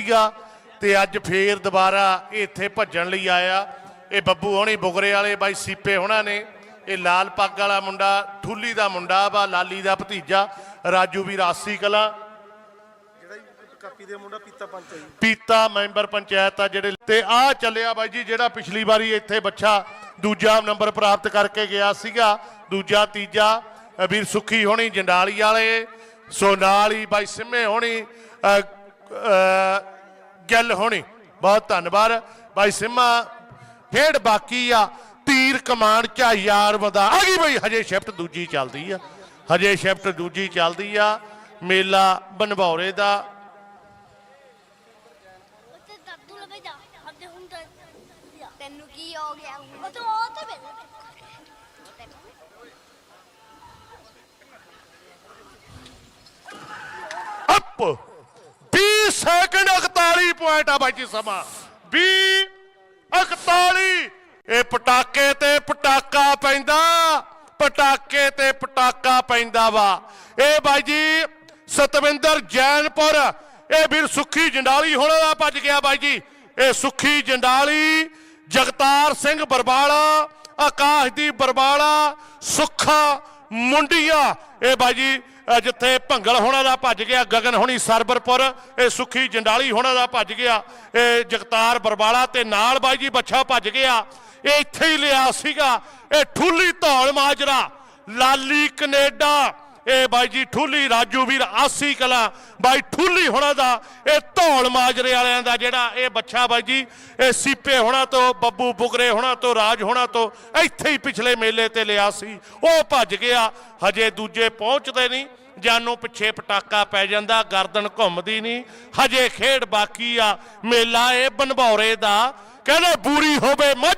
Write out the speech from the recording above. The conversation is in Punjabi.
ਸੀਗਾ ਤੇ ਅੱਜ ਫੇਰ ਦੁਬਾਰਾ ਇੱਥੇ ਭੱਜਣ ਲਈ ਆਇਆ। ਇਹ ਬੱਬੂ ਹੋਣੀ ਬੁਗਰੇ ਵਾਲੇ ਬਾਈ ਸੀਪੇ ਹੋਣਾ ਨੇ। ਇਹ ਲਾਲ ਪੱਗ ਵਾਲਾ ਮੁੰਡਾ ਠੁੱਲੀ ਦਾ ਮੁੰਡਾ ਵਾ ਲਾਲੀ ਦਾ ਭਤੀਜਾ ਰਾਜੂ ਵੀ ਰਾਸੀ ਕਲਾ। ਪੀਤਾ ਮੈਂਬਰ ਪੰਚਾਇਤ ਆ ਜਿਹੜੇ। ਤੇ ਆ ਚੱਲਿਆ ਬਾਈ ਜੀ ਜਿਹੜਾ ਪਿਛਲੀ ਵਾਰੀ ਇੱਥੇ ਬੱਚਾ ਦੂਜਾ ਨੰਬਰ ਪ੍ਰਾਪਤ ਕਰਕੇ ਗਿਆ ਸੀਗਾ। ਦੂਜਾ ਤੀਜਾ ਵੀਰ ਸੁੱਖੀ ਹੋਣੀ ਜੰਡਾਲੀ ਵਾਲੇ ਸੋ ਨਾਲ ਹੀ ਬਾਈ ਸਿੰਮੇ ਹੋਣੀ ਗਿੱਲ ਹੋਣੀ। ਬਹੁਤ ਧੰਨਵਾਦ। ਬਾਈ ਸਿੰਮਾ ਖੇਡ ਬਾਕੀ ਆ ਤੀਰ ਕਮਾਨ ਚਾ ਯਾਰ ਬੰਦਾ ਆ ਗਈ ਬਈ ਹਜੇ ਸ਼ਿਫਟ ਦੂਜੀ ਚੱਲਦੀ ਆ। ਹਜੇ ਸ਼ਿਫਟ ਦੂਜੀ ਚੱਲਦੀ ਆ। ਮੇਲਾ ਬਨਭੌਰੇ ਦਾ। ਉੱਤੇ ਦਾਦੂ ਲਵੇ ਜਾ। ਅੱਗੇ ਹੁਣ ਤਾਂ ਤੈਨੂੰ ਕੀ ਹੋ ਗਿਆ ਉਹ ਤਾਂ ਉਹ ਤਾਂ ਵੇਲੇ ਅਪ! 20 ਸੈਕਿੰਡ 41 ਪੁਆਇੰਟ ਆ ਬਾਈ ਜੀ ਸਮਾਂ 20 41 ਇਹ ਪਟਾਕੇ ਤੇ ਪਟਾਕਾ ਪੈਂਦਾ ਪਟਾਕੇ ਤੇ ਪਟਾਕਾ ਪੈਂਦਾ ਵਾ ਇਹ ਬਾਈ ਜੀ ਸਤਵਿੰਦਰ ਜੈਨਪੁਰ ਇਹ ਵੀਰ ਸੁੱਖੀ ਜੰਡਾਲੀ ਹੋਣਾ ਦਾ ਭੱਜ ਗਿਆ ਬਾਈ ਜੀ ਇਹ ਸੁੱਖੀ ਜੰਡਾਲੀ ਜਗਤਾਰ ਸਿੰਘ ਬਰਬਾਲਾ ਆਕਾਸ਼ਦੀਪ ਬਰਬਾਲਾ ਸੁੱਖਾ ਮੁੰਡੀਆਂ। ਇਹ ਬਾਈ ਜੀ ਜਿੱਥੇ ਭੰਗਲ ਹੋਣਾ ਦਾ ਭੱਜ ਗਿਆ, ਗਗਨ ਹੋਣੀ ਸਰਬਰਪੁਰ, ਇਹ ਸੁਖੀ ਜੰਡਾਲੀ ਹੋਣਾ ਦਾ ਭੱਜ ਗਿਆ, ਇਹ ਜਗਤਾਰ ਬਰਬਾਲਾ ਤੇ ਨਾਲ ਬਾਈ ਜੀ ਬੱਛਾ ਭੱਜ ਗਿਆ। ਇਹ ਇੱਥੇ ਹੀ ਲਿਆ ਸੀਗਾ, ਇਹ ਠੁੱਲੀ ਧੌਲ ਮਾਜਰਾ, ਲਾਲੀ ਕੈਨੇਡਾ। ਇਹ ਬਾਈ ਜੀ ਠੂਲੀ ਰਾਜੂ ਵੀਰ, ਆਸੀ ਕਲਾ। ਬਾਈ ਠੂਲੀ ਹੋਣਾ ਦਾ, ਇਹ ਧੌਲ ਮਾਜਰੇ ਵਾਲਿਆਂ ਦਾ ਜਿਹੜਾ ਇਹ ਬੱਚਾ ਬਾਈ ਜੀ, ਇਹ ਸੀਪੇ ਹੋਣਾ ਤੋਂ, ਬੱਬੂ ਬੁਗਰੇ ਹੋਣਾ ਤੋਂ, ਰਾਜ ਹੋਣਾ ਤੋਂ, ਇੱਥੇ ਹੀ ਪਿਛਲੇ ਮੇਲੇ ਤੇ ਲਿਆ ਸੀ। ਉਹ ਭੱਜ ਗਿਆ, ਹਜੇ ਦੂਜੇ ਪਹੁੰਚਦੇ ਨਹੀਂ, ਜਾਨੋਂ ਪਿੱਛੇ ਪਟਾਕਾ ਪੈ ਜਾਂਦਾ, ਗਰਦਨ ਘੁੰਮਦੀ ਨਹੀਂ। ਹਜੇ ਖੇਡ ਬਾਕੀ ਆ, ਮੇਲਾ ਇਹ ਬਨਭੌਰੇ ਦਾ, ਕਹਿੰਦੇ ਬੂਰੀ ਹੋਵੇ ਮੱਝ